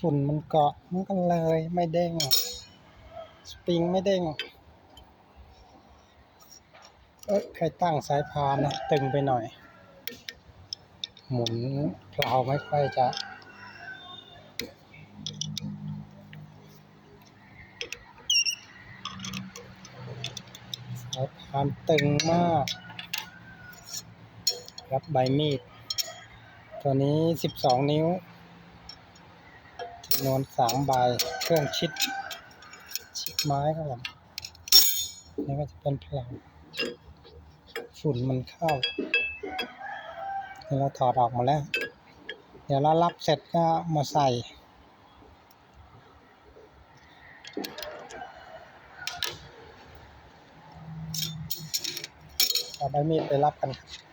ฝุ่นมันเกาะมันก็เลยไม่เด้งสปริงไม่เด้งเอ้ยใครตั้งสายพานนะตึงไปหน่อย หมุนเพลาไม่ค่อยจะสายพานตึงมาก ครับใบมีด ตัวนี้ 12 นิ้ว จำนวน3ใบเครื่องชิด ชิดไม้ครับผมนี่ก็จะเป็นพลาฝุ่นมันเข้าเดี๋ยวเราถอดออกมาแล้ว เดี๋ยวเรารับเสร็จก็มาใส่เอาใบมีดไปรับกันครับ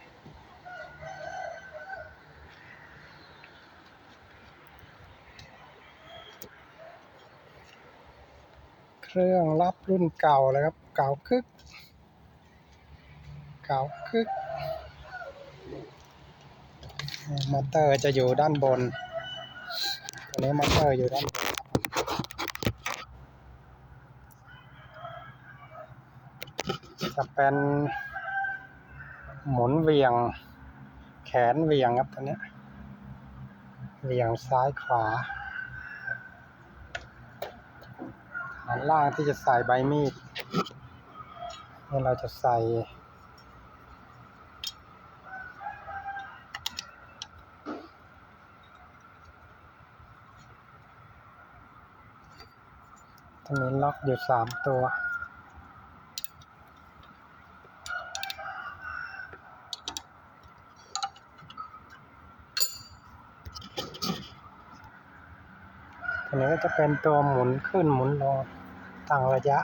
รื่องรับรุ่นเก่าเลยครับ เก่าคึก เก่าคึกมอเตอร์จะอยู่ด้านบน ตัวนี้มอเตอร์อยู่ด้านบนครับจะเป็นหมุนเวียง แขนเวียงครับตัวนี้เวียงซ้ายขวา ฐานล่างที่จะใส่ใบมีดนี่เราจะใส่จะมีล็อกอยู่สามตัวตัวนี้ก็จะเป็นตัวหมุนขึ้นหมุนลง ตั้งระยะ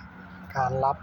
การรับ